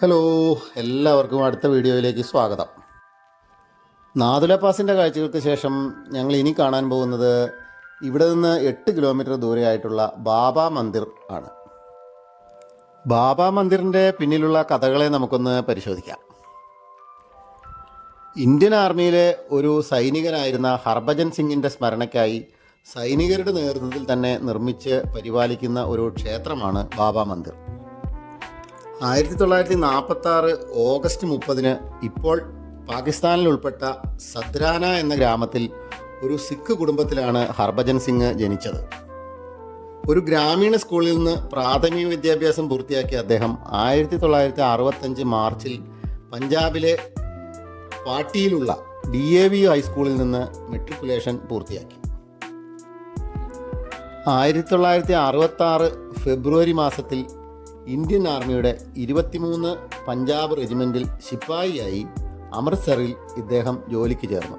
Hello എല്ലാവർക്കും അടുത്ത വീഡിയോയിലേക്ക് സ്വാഗതം. നാതുല പാസിന്റെ കാഴ്ചകൾക്ക് ശേഷം ഞങ്ങൾ ഇനി കാണാൻ പോകുന്നത് ഇവിടെ നിന്ന് എട്ട് കിലോമീറ്റർ ദൂരെയായിട്ടുള്ള ബാബ മന്ദിർ ആണ്. ബാബ മന്ദിറിന്റെ പിന്നിലുള്ള കഥകളെ നമുക്കൊന്ന് പരിശോധിക്കാം. ഇന്ത്യൻ ആർമിയിലെ ഒരു സൈനികനായിരുന്ന ഹർഭജൻ സിംഗിന്റെ സ്മരണയ്ക്കായി സൈനികരുടെ നേതൃത്വത്തിൽ തന്നെ നിർമ്മിച്ച് പരിപാലിക്കുന്ന ഒരു ക്ഷേത്രമാണ് ബാബ മന്ദിർ. ആയിരത്തി തൊള്ളായിരത്തി നാൽപ്പത്തി ആറ് ഓഗസ്റ്റ് മുപ്പതിന് ഇപ്പോൾ പാകിസ്ഥാനിൽ ഉൾപ്പെട്ട സദ്രാന എന്ന ഗ്രാമത്തിൽ ഒരു സിഖ് കുടുംബത്തിലാണ് ഹർഭജൻ സിംഗ് ജനിച്ചത്. ഒരു ഗ്രാമീണ സ്കൂളിൽ നിന്ന് പ്രാഥമിക വിദ്യാഭ്യാസം പൂർത്തിയാക്കിയ അദ്ദേഹം ആയിരത്തി തൊള്ളായിരത്തി അറുപത്തഞ്ച് മാർച്ചിൽ പഞ്ചാബിലെ പാട്ടിയിലുള്ള ഡി എ വി ഹൈസ്കൂളിൽ നിന്ന് മെട്രിക്കുലേഷൻ പൂർത്തിയാക്കി. ആയിരത്തി തൊള്ളായിരത്തി അറുപത്തി ആറ് ഫെബ്രുവരി മാസത്തിൽ ഇന്ത്യൻ ആർമിയുടെ ഇരുപത്തിമൂന്ന് പഞ്ചാബ് റെജിമെന്റിൽ ശിപ്പായിയായി അമൃത്സറിൽ ഇദ്ദേഹം ജോലിക്ക് ചേർന്നു.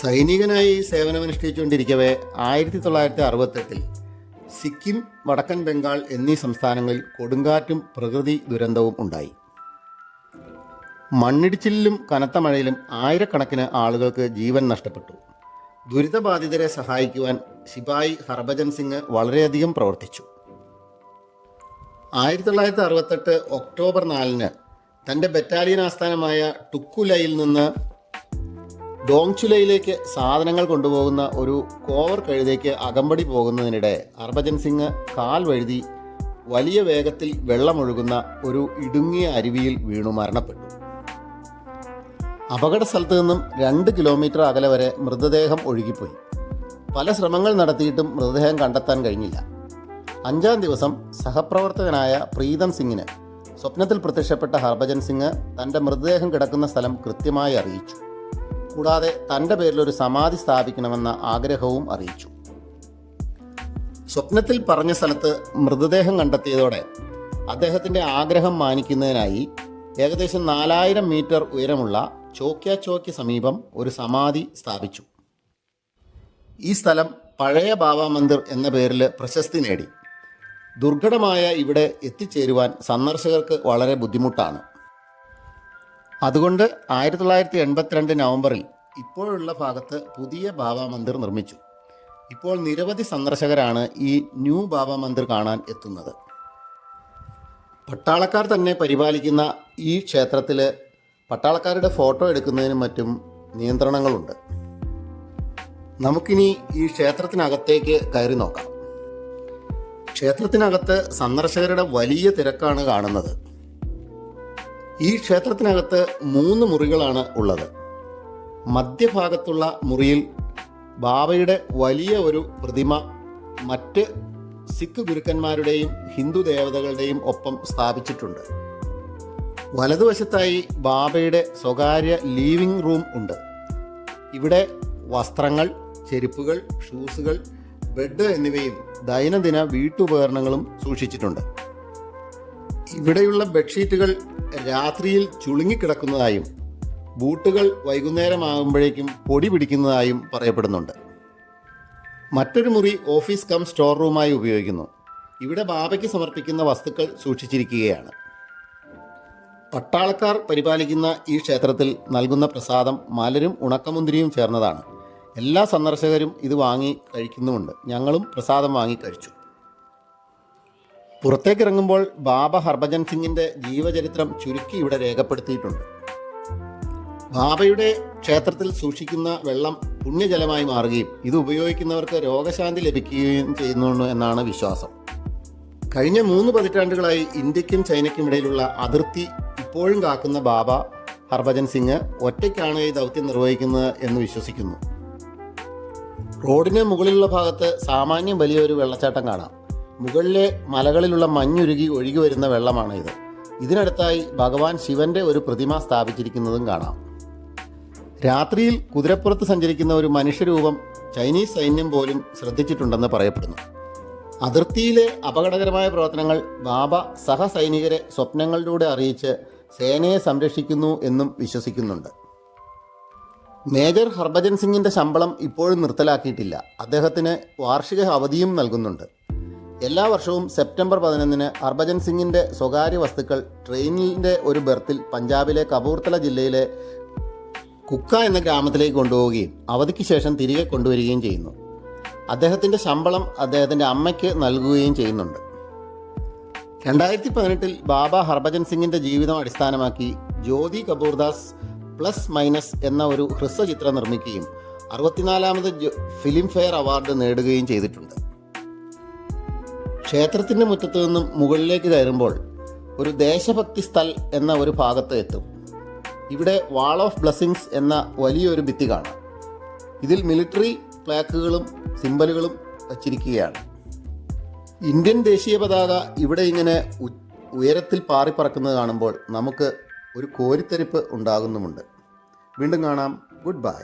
സൈനികനായി സേവനമനുഷ്ഠിച്ചുകൊണ്ടിരിക്കവേ ആയിരത്തി തൊള്ളായിരത്തി അറുപത്തെട്ടിൽ സിക്കിം വടക്കൻ ബംഗാൾ എന്നീ സംസ്ഥാനങ്ങളിൽ കൊടുങ്കാറ്റും പ്രകൃതി ദുരന്തവും ഉണ്ടായി. മണ്ണിടിച്ചിലിലും കനത്ത മഴയിലും ആയിരക്കണക്കിന് ആളുകൾക്ക് ജീവൻ നഷ്ടപ്പെട്ടു. ദുരിതബാധിതരെ സഹായിക്കുവാൻ ശിപായി ഹർഭജൻ സിംഗ് വളരെയധികം പ്രവർത്തിച്ചു. ആയിരത്തി തൊള്ളായിരത്തി അറുപത്തെട്ട് ഒക്ടോബർ നാലിന് തന്റെ ബറ്റാലിയൻ ആസ്ഥാനമായ ടുക്കുലയിൽ നിന്ന് ഡോങ്ചുലയിലേക്ക് സാധനങ്ങൾ കൊണ്ടുപോകുന്ന ഒരു കോവർ കഴുതയ്ക്ക് അകമ്പടി പോകുന്നതിനിടെ ഹർഭജൻ സിംഗ് കാൽ വഴുതി വലിയ വേഗത്തിൽ വെള്ളമൊഴുകുന്ന ഒരു ഇടുങ്ങിയ അരുവിയിൽ വീണു മരണപ്പെട്ടു. അപകട സ്ഥലത്ത് നിന്നും രണ്ട് കിലോമീറ്റർ അകലെ വരെ മൃതദേഹം ഒഴുകിപ്പോയി. പല ശ്രമങ്ങൾ നടത്തിയിട്ടും മൃതദേഹം കണ്ടെത്താൻ കഴിഞ്ഞില്ല. അഞ്ചാം ദിവസം സഹപ്രവർത്തകനായ പ്രീതം സിംഗിന് സ്വപ്നത്തിൽ പ്രത്യക്ഷപ്പെട്ട ഹർഭജൻ സിംഗ് തന്റെ മൃതദേഹം കിടക്കുന്ന സ്ഥലം കൃത്യമായി അറിയിച്ചു. കൂടാതെ തന്റെ പേരിൽ ഒരു സമാധി സ്ഥാപിക്കണമെന്ന ആഗ്രഹവും അറിയിച്ചു. സ്വപ്നത്തിൽ പറഞ്ഞ സ്ഥലത്ത് മൃതദേഹം കണ്ടെത്തിയതോടെ അദ്ദേഹത്തിന്റെ ആഗ്രഹം മാനിക്കുന്നതിനായി ഏകദേശം നാലായിരം മീറ്റർ ഉയരമുള്ള ചോക്യ ചോക്യ സമീപം ഒരു സമാധി സ്ഥാപിച്ചു. ഈ സ്ഥലം പഴയ ബാബാ മന്ദിർ എന്ന പേരിൽ പ്രശസ്തി നേടി. ദുർഘടമായ ഇവിടെ എത്തിച്ചേരുവാൻ സന്ദർശകർക്ക് വളരെ ബുദ്ധിമുട്ടാണ്. അതുകൊണ്ട് ആയിരത്തി തൊള്ളായിരത്തി എൺപത്തിരണ്ട് നവംബറിൽ ഇപ്പോഴുള്ള ഭാഗത്ത് പുതിയ ബാബ മന്ദിർ നിർമ്മിച്ചു. ഇപ്പോൾ നിരവധി സന്ദർശകരാണ് ഈ ന്യൂ ബാബ മന്ദിർ കാണാൻ എത്തുന്നത്. പട്ടാളക്കാർ തന്നെ പരിപാലിക്കുന്ന ഈ ക്ഷേത്രത്തിൽ പട്ടാളക്കാരുടെ ഫോട്ടോ എടുക്കുന്നതിനും മറ്റും നിയന്ത്രണങ്ങളുണ്ട്. നമുക്കിനി ഈ ക്ഷേത്രത്തിനകത്തേക്ക് കയറി നോക്കാം. ക്ഷേത്രത്തിനകത്ത് സന്ദർശകരുടെ വലിയ തിരക്കാണ് കാണുന്നത്. ഈ ക്ഷേത്രത്തിനകത്ത് മൂന്ന് മുറികളാണ് ഉള്ളത്. മധ്യഭാഗത്തുള്ള മുറിയിൽ ബാബയുടെ വലിയ ഒരു പ്രതിമ മറ്റ് സിഖ് ഗുരുക്കന്മാരുടെയും ഹിന്ദു ദേവതകളുടെയും ഒപ്പം സ്ഥാപിച്ചിട്ടുണ്ട്. വലതുവശത്തായി ബാബയുടെ സ്വകാര്യ ലീവിംഗ് റൂം ഉണ്ട്. ഇവിടെ വസ്ത്രങ്ങൾ ചെരുപ്പുകൾ ഷൂസുകൾ ബെഡ് എന്നിവയും ദൈനംദിന വീട്ടുപകരണങ്ങളും സൂക്ഷിച്ചിട്ടുണ്ട്. ഇവിടെയുള്ള ബെഡ്ഷീറ്റുകൾ രാത്രിയിൽ ചുളുങ്ങിക്കിടക്കുന്നതായും ബൂട്ടുകൾ വൈകുന്നേരമാകുമ്പോഴേക്കും പൊടി പിടിക്കുന്നതായും പറയപ്പെടുന്നുണ്ട്. മറ്റൊരു മുറി ഓഫീസ് കം സ്റ്റോർ റൂമായി ഉപയോഗിക്കുന്നു. ഇവിടെ ബാബയ്ക്ക് സമർപ്പിക്കുന്ന വസ്തുക്കൾ സൂക്ഷിച്ചിരിക്കുകയാണ്. പട്ടാളക്കാർ പരിപാലിക്കുന്ന ഈ ക്ഷേത്രത്തിൽ നൽകുന്ന പ്രസാദം മലരും ഉണക്കമുന്തിരിയും ചേർന്നതാണ്. എല്ലാ സന്ദർശകരും ഇത് വാങ്ങി കഴിക്കുന്നുമുണ്ട്. ഞങ്ങളും പ്രസാദം വാങ്ങി കഴിച്ചു. പുറത്തേക്കിറങ്ങുമ്പോൾ ബാബ ഹർഭജൻ സിംഗിന്റെ ജീവചരിത്രം ചുരുക്കി ഇവിടെ രേഖപ്പെടുത്തിയിട്ടുണ്ട്. ബാബയുടെ ക്ഷേത്രത്തിൽ സൂക്ഷിക്കുന്ന വെള്ളം പുണ്യജലമായി മാറുകയും ഇത് ഉപയോഗിക്കുന്നവർക്ക് രോഗശാന്തി ലഭിക്കുകയും ചെയ്യുന്നു എന്നാണ് വിശ്വാസം. കഴിഞ്ഞ മൂന്ന് പതിറ്റാണ്ടുകളായി ഇന്ത്യക്കും ചൈനയ്ക്കും ഇടയിലുള്ള അതിർത്തി ഇപ്പോഴും കാക്കുന്ന ബാബ ഹർഭജൻ സിംഗ് ഒറ്റയ്ക്കാണ് ഈ ദൗത്യം നിർവഹിക്കുന്നത് എന്ന് വിശ്വസിക്കുന്നു. റോഡിന് മുകളിലുള്ള ഭാഗത്ത് സാമാന്യം വലിയൊരു വെള്ളച്ചാട്ടം കാണാം. മുകളിലെ മലകളിലുള്ള മഞ്ഞുരുകി ഒഴുകി വരുന്ന വെള്ളമാണ് ഇത് ഇതിനടുത്തായി ഭഗവാൻ ശിവന്റെ ഒരു പ്രതിമ സ്ഥാപിച്ചിരിക്കുന്നതും കാണാം. രാത്രിയിൽ കുതിരപ്പുറത്ത് സഞ്ചരിക്കുന്ന ഒരു മനുഷ്യരൂപം ചൈനീസ് സൈന്യം പോലും ശ്രദ്ധിച്ചിട്ടുണ്ടെന്ന് പറയപ്പെടുന്നു. അതിർത്തിയിലെ അപകടകരമായ പ്രവർത്തനങ്ങൾ ബാബ സഹസൈനികരെ സ്വപ്നങ്ങളിലൂടെ അറിയിച്ച് സേനയെ സംരക്ഷിക്കുന്നു എന്നും വിശ്വസിക്കുന്നുണ്ട്. മേജർ ഹർഭജൻ സിംഗിന്റെ ശമ്പളം ഇപ്പോഴും നിർത്തലാക്കിയിട്ടില്ല. അദ്ദേഹത്തിന് വാർഷിക അവധിയും നൽകുന്നുണ്ട്. എല്ലാ വർഷവും സെപ്റ്റംബർ പതിനൊന്നിന് ഹർഭജൻ സിംഗിന്റെ സ്വകാര്യ വസ്തുക്കൾ ട്രെയിനിന്റെ ഒരു ബെർത്തിൽ പഞ്ചാബിലെ കപൂർത്തല ജില്ലയിലെ കുക്ക എന്ന ഗ്രാമത്തിലേക്ക് കൊണ്ടുപോവുകയും അവധിക്ക് ശേഷം തിരികെ കൊണ്ടുവരികയും ചെയ്യുന്നു. അദ്ദേഹത്തിന്റെ ശമ്പളം അദ്ദേഹത്തിന്റെ അമ്മയ്ക്ക് നൽകുകയും ചെയ്യുന്നുണ്ട്. രണ്ടായിരത്തി പതിനെട്ടിൽ ബാബ ഹർഭജൻ സിംഗിന്റെ ജീവിതം അടിസ്ഥാനമാക്കി ജ്യോതി കപൂർദാസ് പ്ലസ് മൈനസ് എന്ന ഒരു ഹ്രസ്വചിത്രം നിർമ്മിക്കുകയും അറുപത്തിനാലാമത് ഫിലിം ഫെയർ അവാർഡ് നേടുകയും ചെയ്തിട്ടുണ്ട്. ക്ഷേത്രത്തിന്റെ മുറ്റത്ത് നിന്നും മുകളിലേക്ക് കയറുമ്പോൾ ഒരു ദേശഭക്തി സ്ഥൽ എന്ന ഒരു ഭാഗത്ത് എത്തും. ഇവിടെ വാൾ ഓഫ് ബ്ലെസ്സിങ്സ് എന്ന വലിയൊരു ഭിത്തി കാണാം. ഇതിൽ മിലിറ്ററി പ്ലാക്കുകളും സിമ്പലുകളും വച്ചിരിക്കുകയാണ്. ഇന്ത്യൻ ദേശീയ പതാക ഇവിടെ ഇങ്ങനെ ഉയരത്തിൽ പാറിപ്പറക്കുന്നത് കാണുമ്പോൾ നമുക്ക് ഒരു കോരിത്തരിപ്പ് ഉണ്ടാകുന്നുമുണ്ട്. വീണ്ടും കാണാം. Good bye